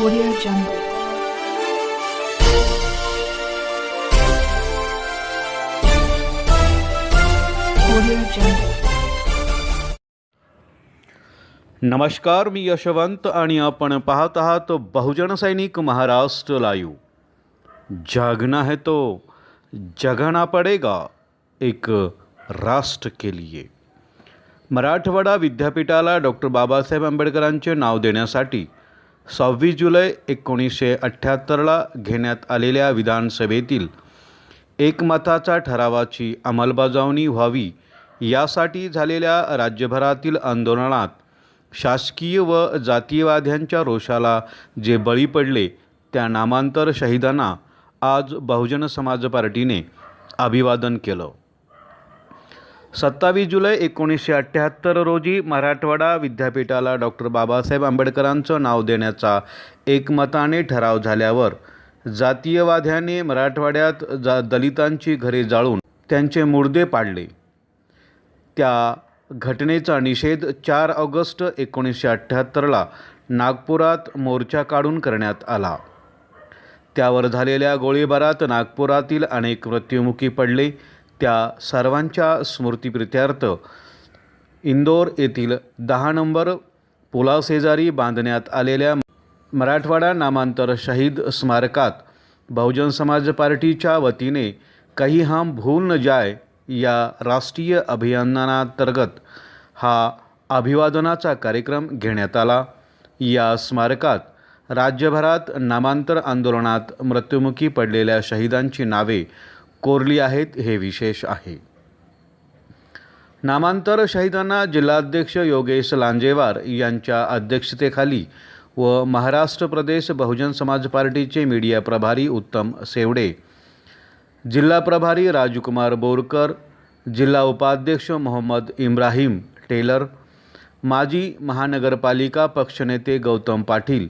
Audio Jungle. Audio Jungle. नमस्कार मी यशवंत आणि आपण पाहत आहात बहुजन सैनिक महाराष्ट्र लाईव्ह जागना है तो जगना पडेगा एक राष्ट्र के लिए मराठवाडा विद्यापीठाला डॉक्टर बाबासाहेब आंबेडकरांचे नाव देण्यासाठी सव्वीस जुलै एकोणीसशे अठ्ठ्याहत्तरला घेण्यात आलेल्या विधानसभेतील एकमताचा ठरावाची अंमलबजावणी व्हावी यासाठी झालेल्या राज्यभरातील आंदोलनात शासकीय व जातीयवाद्यांच्या रोषाला जे बळी पडले त्या नामांतर शहीदांना आज बहुजन समाज पार्टीने अभिवादन केलं. सत्तावीस जुलै एकोणीसशे अठ्ठ्याहत्तर रोजी मराठवाडा विद्यापीठाला डॉक्टर बाबासाहेब आंबेडकरांचं नाव देण्याचा एकमताने ठराव झाल्यावर जातीयवाद्याने मराठवाड्यात जा दलितांची घरे जाळून त्यांचे मुर्दे पाडले. त्या घटनेचा निषेध चार ऑगस्ट एकोणीसशे अठ्ठ्याहत्तरला नागपुरात मोर्चा काढून करण्यात आला. त्यावर झालेल्या गोळीबारात नागपुरातील अनेक मृत्युमुखी पडले. त्या सर्वांच्या स्मृतिप्रित्यर्थ इंदोर येथील दहा नंबर पुलाशेजारी बांधण्यात आलेल्या मराठवाडा नामांतर शहीद स्मारकात बहुजन समाज पार्टीच्या वतीने कही हम भूल न जाय या राष्ट्रीय अभियानांतर्गत हा अभिवादनाचा कार्यक्रम घेण्यात आला. या स्मारकात राज्यभरात नामांतर आंदोलनात मृत्युमुखी पडलेल्या शहीदांची नावे कोरली आहेत हे विशेष आहे. नामांतर शहीदांना जिल्हाध्यक्ष योगेश लांजेवार यांच्या अध्यक्षतेखाली व महाराष्ट्र प्रदेश बहुजन समाज पार्टीचे मीडिया प्रभारी उत्तम सेवडे जिल्हा प्रभारी राजकुमार बोरकर जिल्हा उपाध्यक्ष मोहम्मद इब्राहिम टेलर माजी महानगरपालिका पक्षनेते गौतम पाटील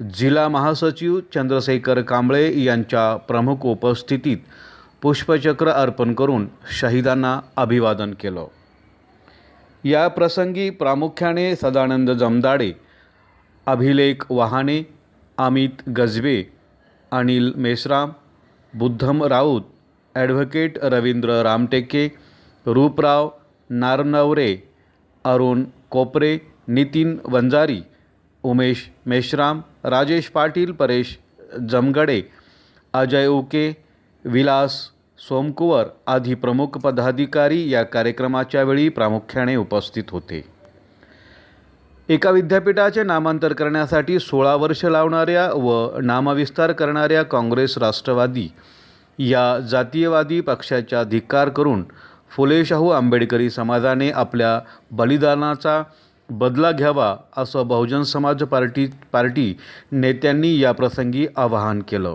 जिल्हा महासचिव चंद्रशेखर कांबळे यांच्या प्रमुख उपस्थितीत पुष्पचक्र अर्पण करून शहीदांना अभिवादन केलं. या प्रसंगी प्रामुख्याने सदानंद जमदाडे अभिलेख वहाने अमित गजबे अनिल मेश्राम बुद्धम राऊत ॲडव्होकेट रवींद्र रामटेके रूपराव नारनवरे अरुण कोपरे नितीन वंजारी उमेश मेश्राम राजेश पाटील परेश जमगडे अजय उके विलास सोमकुवर आदी प्रमुख पदाधिकारी या कार्यक्रमाच्या वेळी प्रामुख्याने उपस्थित होते. एका विद्यापीठाचे नामांतर करण्यासाठी सोळा वर्ष लावणाऱ्या व नामविस्तार करणाऱ्या काँग्रेस राष्ट्रवादी या जातीयवादी पक्षाचा धिक्कार करून फुलेशाहू आंबेडकरी समाजाने आपल्या बलिदानाचा बदला घ्यावा असं बहुजन समाज पार्टी पार्टी नेत्यांनी या प्रसंगी आवाहन केलं.